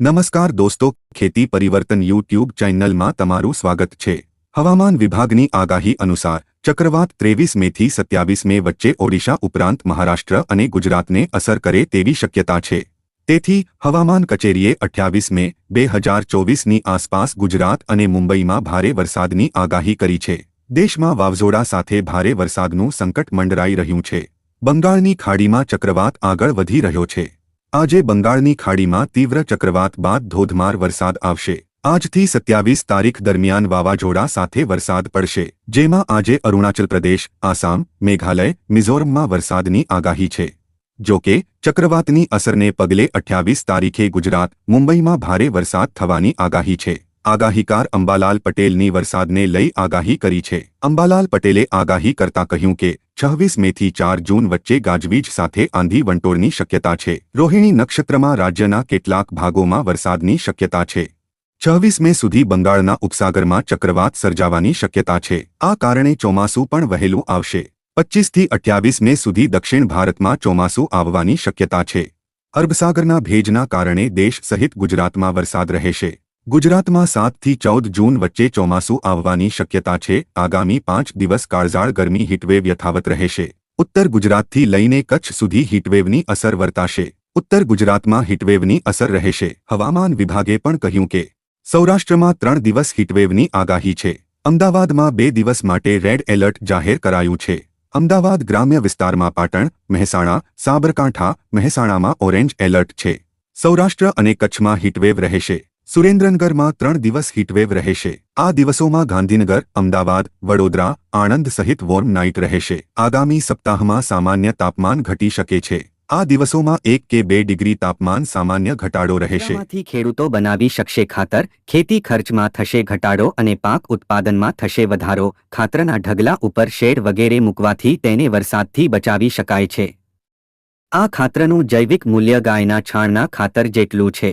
નમસ્કાર દોસ્તો, ખેતી પરિવર્તન યુટ્યુબ ચેનલમાં તમારું સ્વાગત છે. હવામાન વિભાગની આગાહી અનુસાર, ચક્રવાત ત્રેવીસ મેથી સત્યાવીસ મે વચ્ચે ઓડિશા ઉપરાંત મહારાષ્ટ્ર અને ગુજરાતને અસર કરે તેવી શક્યતા છે. તેથી, હવામાન કચેરીએ અઠ્યાવીસ મે, બે હજાર ચોવીસની આસપાસ ગુજરાત અને મુંબઈમાં ભારે વરસાદની આગાહી કરી છે. દેશમાં વાવઝોડા સાથે ભારે વરસાદનું સંકટ મંડરાઈ રહ્યું છે. બંગાળની ખાડીમાં ચક્રવાત આગળ વધી રહ્યો છે. આજે બંગાળની ખાડીમાં તીવ્ર ચક્રવાત બાદ ધોધમાર વરસાદ આવશે. આજથી સત્યાવીસ તારીખ દરમિયાન વાવાઝોડા સાથે વરસાદ પડશે, જેમાં આજે અરુણાચલ પ્રદેશ, આસામ, મેઘાલય, મિઝોરમમાં વરસાદની આગાહી છે. જો કે, ચક્રવાતની અસરને પગલે અઠ્યાવીસ તારીખે ગુજરાત, મુંબઈમાં ભારે વરસાદ થવાની આગાહી છે. આગાહીકાર અંબાલાલ પટેલની વરસાદને લઈ આગાહી કરી છે. અંબાલાલ પટેલે આગાહી કરતા કહ્યું કે છવ્વીસ મેથી ચાર જૂન વચ્ચે ગાજવીજ સાથે આંધી વંટોળની શક્યતા છે. રોહિણી નક્ષત્રમાં રાજ્યના કેટલાક ભાગોમાં વરસાદની શક્યતા છે. છવ્વીસ મે સુધી બંગાળના ઉપસાગરમાં ચક્રવાત સર્જાવાની શક્યતા છે. આ કારણે ચોમાસું પણ વહેલું આવશે. પચ્ચીસથી અઠ્યાવીસ મે સુધી દક્ષિણ ભારતમાં ચોમાસું આવવાની શક્યતા છે. અરબસાગરના ભેજના કારણે દેશ સહિત ગુજરાતમાં વરસાદ રહેશે. ગુજરાતમાં સાતથી ચૌદ જૂન વચ્ચે ચોમાસું આવવાની શક્યતા છે. આગામી પાંચ દિવસ કાળઝાળ ગરમી હીટવેવ યથાવત રહેશે. ઉત્તર ગુજરાતથી લઈને કચ્છ સુધી હીટવેવની અસર વર્તાશે. ઉત્તર ગુજરાતમાં હીટવેવની અસર રહેશે. હવામાન વિભાગે પણ કહ્યું કે, સૌરાષ્ટ્રમાં ત્રણ દિવસ હીટવેવની આગાહી છે. અમદાવાદમાં બે દિવસ માટે રેડ એલર્ટ જાહેર કરાયું છે. અમદાવાદ ગ્રામ્ય વિસ્તારમાં પાટણ, મહેસાણા, સાબરકાંઠા, મહેસાણામાં ઓરેન્જ એલર્ટ છે. સૌરાષ્ટ્ર અને કચ્છમાં હીટવેવ રહેશે. સુરેન્દ્રનગરમાં ત્રણ દિવસ હીટવેવ રહેશે. આ દિવસોમાં ગાંધીનગર, અમદાવાદ, વડોદરા, આણંદ સહિત વોર્મ નાઇટ રહેશે. આગામી સપ્તાહમાં સામાન્ય તાપમાન ઘટી શકે છે. આ દિવસોમાં એક કે બે ડિગ્રી તાપમાન સામાન્ય ઘટાડો રહેશે. ખેડૂતો બનાવી શકશે ખાતર, ખેતી ખર્ચમાં થશે ઘટાડો અને પાક ઉત્પાદનમાં થશે વધારો. ખાતરના ઢગલા ઉપર શેડ વગેરે મૂકવાથી તેને વરસાદથી બચાવી શકાય છે. આ ખાતરનું જૈવિક મૂલ્ય ગાયના છાણના ખાતર જેટલું છે.